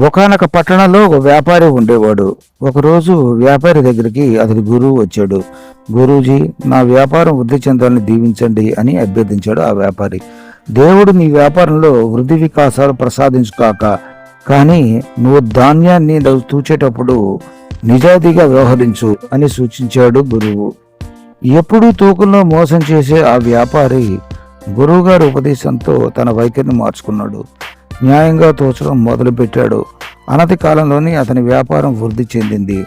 ఒకనొక పట్టణంలో ఒక వ్యాపారి ఉండేవాడు. ఒకరోజు వ్యాపారి దగ్గరికి అతని గురువు వచ్చాడు. గురూజీ నా వ్యాపారం వృద్ధి చెందాలని దీవించండి అని అభ్యర్థించాడు ఆ వ్యాపారి. దేవుడు నీ వ్యాపారంలో వృద్ధి వికాసాలు ప్రసాదించుకాక కానీ నువ్వు ధాన్యాన్ని తూచేటప్పుడు నిజాయితీగా వ్యవహరించు అని సూచించాడు గురువు. ఎప్పుడూ తూకంలో మోసం చేసే ఆ వ్యాపారి గురువుగారి ఉపదేశంతో తన వైఖరిని మార్చుకున్నాడు. న్యాయంగా తోచడం మొదలుపెట్టాడు. అనతి కాలంలోనే అతని వ్యాపారం వృద్ధి చెందింది.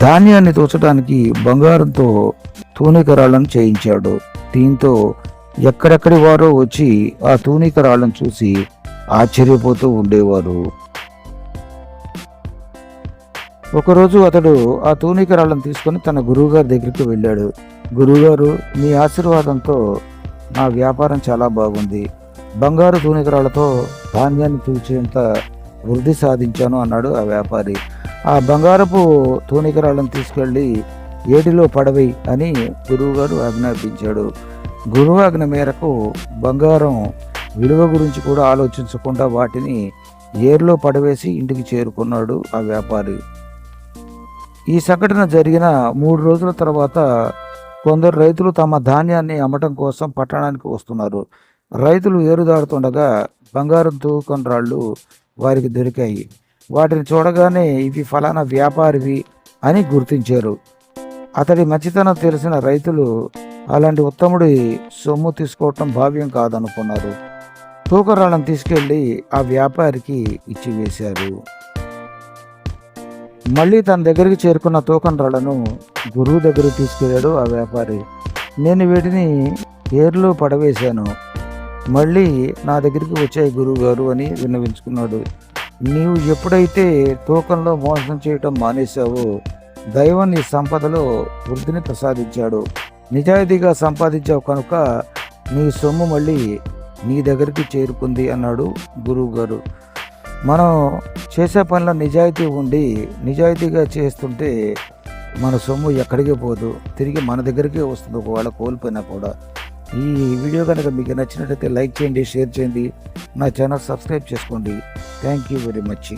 ధాన్యాన్ని తోచడానికి బంగారంతో తూనికరాళ్ళను చేయించాడు. దీంతో ఎక్కడెక్కడి వారో వచ్చి ఆ తూనికరాళ్ళను చూసి ఆశ్చర్యపోతూ ఉండేవారు. ఒకరోజు అతడు ఆ తూనికరాళ్ళను తీసుకొని తన గురువుగారి దగ్గరికి వెళ్ళాడు. గురువుగారు మీ ఆశీర్వాదంతో నా వ్యాపారం చాలా బాగుంది. బంగారు తూనికరాళ్ళతో ధాన్యాన్ని తూచేంత వృద్ధి సాధించాను అన్నాడు ఆ వ్యాపారి. ఆ బంగారపు తూనికరాళ్ళను తీసుకెళ్ళి ఏటిలో పడవి అని గురువుగారు ఆజ్ఞాపించాడు. గురువు ఆజ్ఞ మేరకు బంగారం విలువ గురించి కూడా ఆలోచించకుండా వాటిని ఏరులో పడవేసి ఇంటికి చేరుకున్నాడు ఆ వ్యాపారి. ఈ సంఘటన జరిగిన మూడు రోజుల తర్వాత కొందరు రైతులు తమ ధాన్యాన్ని అమ్మటం కోసం పట్టణానికి వస్తున్నారు. రైతులు ఏరుదాడుతుండగా బంగారం తూకం రాళ్ళు వారికి దొరికాయి. వాటిని చూడగానే ఇవి ఫలానా వ్యాపారివి అని గుర్తించారు. అతడి మంచితనం తెలిసిన రైతులు అలాంటి ఉత్తముడి సొమ్ము తీసుకోవటం భావ్యం కాదనుకున్నారు. తూకరాళ్ళను తీసుకెళ్ళి ఆ వ్యాపారికి ఇచ్చి వేశారు. మళ్ళీ తన దగ్గరికి చేరుకున్న తూకం రాళ్ళను గురువు దగ్గరికి తీసుకెళ్ళాడు ఆ వ్యాపారి. నేను వీటిని ఏర్లో పడవేశాను. మళ్ళీ నా దగ్గరికి వచ్చాయి గురువు గారు అని విన్నవించుకున్నాడు. నీవు ఎప్పుడైతే తూకంలో మోసం చేయటం మానేశావో దైవం నీ సంపదలో వృద్ధిని ప్రసాదించాడు. నిజాయితీగా సంపాదించావు కనుక నీ సొమ్ము మళ్ళీ నీ దగ్గరికి చేరుకుంది అన్నాడు గురువు గారు మనం చేసే పనిలో నిజాయితీ ఉండి నిజాయితీగా చేస్తుంటే మన సొమ్ము ఎక్కడికి పోదు తిరిగి మన దగ్గరికే వస్తుంది ఒకవేళ కోల్పోయినా కూడా. ఈ వీడియో కనుక మీకు నచ్చినట్లయితే లైక్ చేయండి షేర్ చేయండి. నా ఛానల్ సబ్స్క్రైబ్ చేసుకోండి. Thank you very much